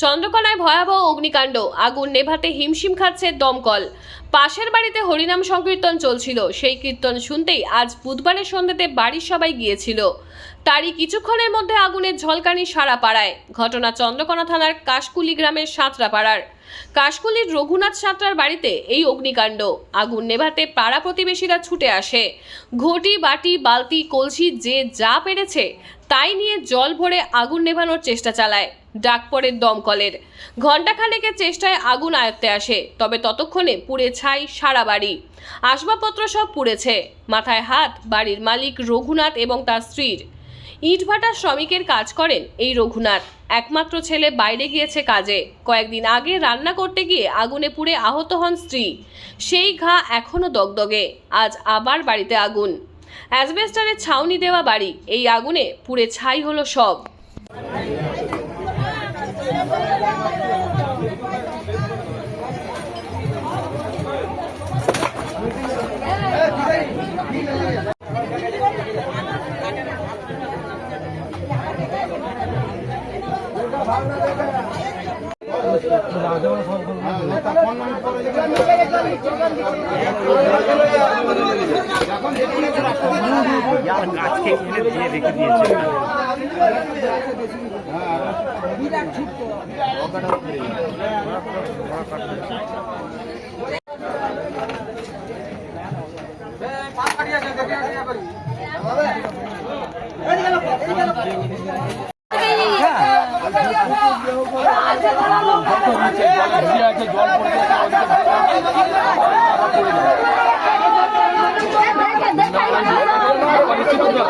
চন্দ্রকোনায় ভয়াবহ অগ্নিকাণ্ড। আগুন নেভাতে হিমশিম খাচ্ছে দমকল। পাশের বাড়িতে হরিনাম সংকীর্তন চলছিল। সেই কীর্তন শুনতেই আজ বুধবারের সন্ধ্যেতে বাড়ির সবাই গিয়েছিল। তারই কিছুক্ষণের মধ্যে আগুনের ঝলকানি সারা পাড়ায় ঘটনা চন্দ্রকোনা থানার কাশকুলি গ্রামের সাঁতরাপাড়ার। কাশকুলির রঘুনাথ সাঁতরার বাড়িতে এই অগ্নিকাণ্ড। আগুন নেভাতে পাড়া প্রতিবেশীরা ছুটে আসে। ঘটি, বাটি, বালতি, কলসি যে যা পেরেছে, তাই নিয়ে জল ভরে আগুন নেভানোর চেষ্টা চালায়। ডাক পড়ে দমকলের। ঘণ্টাখানেকের চেষ্টায় আগুন আয়ত্তে আসে। তবে ততক্ষণে পুড়ে ছাই সারা বাড়ি। আসবাবপত্র সব পুড়েছে। মাথায় হাত, বাড়ির মালিক রঘুনাথ এবং তার স্ত্রীর। ইটভাটার শ্রমিকের কাজ করেন এই রঘুনাথ। একমাত্র ছেলে বাইরে গিয়েছে কাজে। কয়েকদিন আগে রান্না করতে গিয়ে আগুনে পুড়ে আহত হন স্ত্রী। সেই ঘা এখনও দগদগে। আজ আবার বাড়িতে আগুন। অ্যাসবেস্টারের ছাউনি দেওয়া বাড়ি। এই আগুনে পুড়ে ছাই হলো সব। আজকে এখানে দিয়ে রেখে দিয়েছে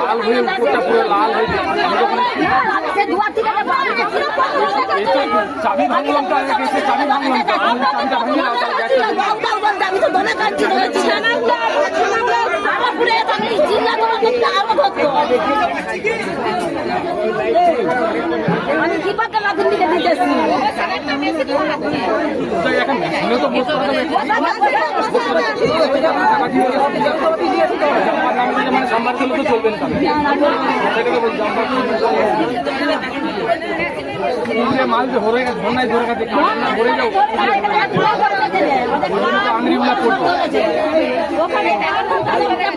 লাল হয়ে উপরটা পুরো লাল হয়ে চাবি ভাঙলাম তো আগে চাবি ভাঙলাম চাবিটা ভাঙিয়ে আমি তো এখন মেশিনে তো বসতে হবে মানে সাম্বার খেলে তো চলবে না সেটাকে বলছি আমরা মাল যে হরে গেছে ধর নাই ধরে গেছে ভরে যাও। করব